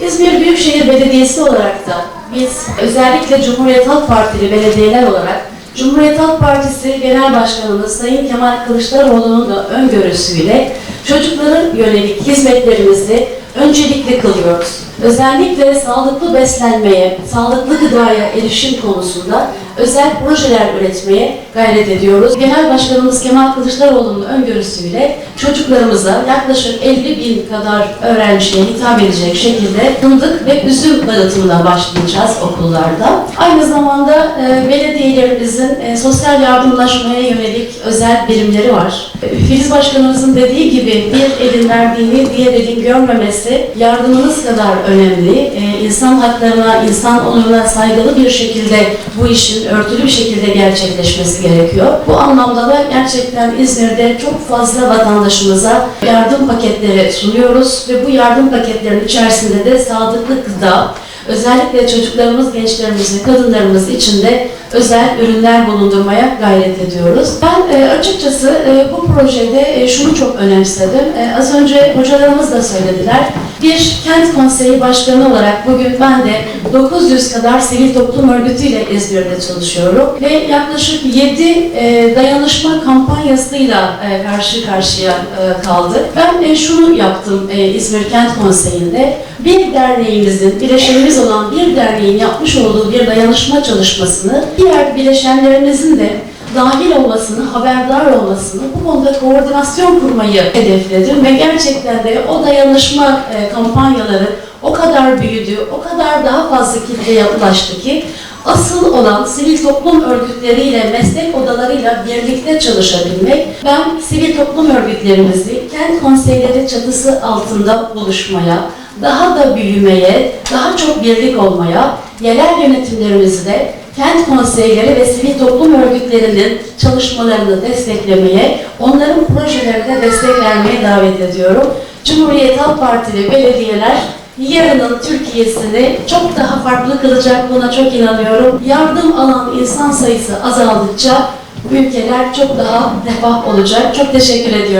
İzmir Büyükşehir Belediyesi olarak da biz özellikle Cumhuriyet Halk Partili belediyeler olarak Cumhuriyet Halk Partisi Genel Başkanımız Sayın Kemal Kılıçdaroğlu'nun da öngörüsüyle çocukların yönelik hizmetlerimizi öncelikli kılıyoruz. Özellikle sağlıklı beslenmeye, sağlıklı gıdaya erişim konusunda özel projeler üretmeye gayret ediyoruz. Genel Başkanımız Kemal Kılıçdaroğlu'nun öngörüsüyle çocuklarımıza yaklaşık 50 bin kadar öğrenciye hitap edecek şekilde fındık ve üzüm dağıtımına başlayacağız okullarda. Aynı zamanda e, belediyelerimizin e, sosyal yardımlaşmaya yönelik özel birimleri var. E, Filiz Başkanımızın dediği gibi bir elin verdiğini diğer elin görmemesi yardımınız kadar önemli. E, insan haklarına, insan onuruna saygılı bir şekilde bu işin örtülü bir şekilde gerçekleşmesi gerekiyor. Bu anlamda da gerçekten İzmir'de çok fazla vatandaşımıza yardım paketleri sunuyoruz ve bu yardım paketlerinin içerisinde de sağlıklı gıda, özellikle çocuklarımız, gençlerimiz ve kadınlarımız için de özel ürünler bulundurmaya gayret ediyoruz. Ben e, açıkçası e, bu projede e, şunu çok önemsedim. E, az önce hocalarımız da söylediler. Bir kent konseyi başkanı olarak bugün ben de 900 kadar sivil toplum örgütüyle İzmir'de çalışıyorum ve yaklaşık 7 e, dayanışma kampanyasıyla karşı karşıya kaldık. Ben şunu yaptım İzmir Kent Konseyi'nde. Bir derneğimizin, bileşenimiz olan bir derneğin yapmış olduğu bir dayanışma çalışmasını diğer bileşenlerimizin de dahil olmasını, haberdar olmasını, bu konuda koordinasyon kurmayı hedefledim ve gerçekten de o dayanışma e, kampanyaları o kadar büyüdü, o kadar daha fazla kitleye ulaştı ki asıl olan sivil toplum örgütleriyle, meslek odalarıyla birlikte çalışabilmek, ben sivil toplum örgütlerimizi kent konseyleri çatısı altında buluşmaya, daha da büyümeye, daha çok birlik olmaya, yerel yönetimlerimizi de kent konseyleri ve sivil toplum örgütlerinin çalışmalarını desteklemeye, onların projelerine destek vermeye davet ediyorum. Cumhuriyet Halk Partili belediyeler yarının Türkiye'sini çok daha farklı kılacak buna çok inanıyorum. Yardım alan insan sayısı azaldıkça ülkeler çok daha refah olacak. Çok teşekkür ediyorum.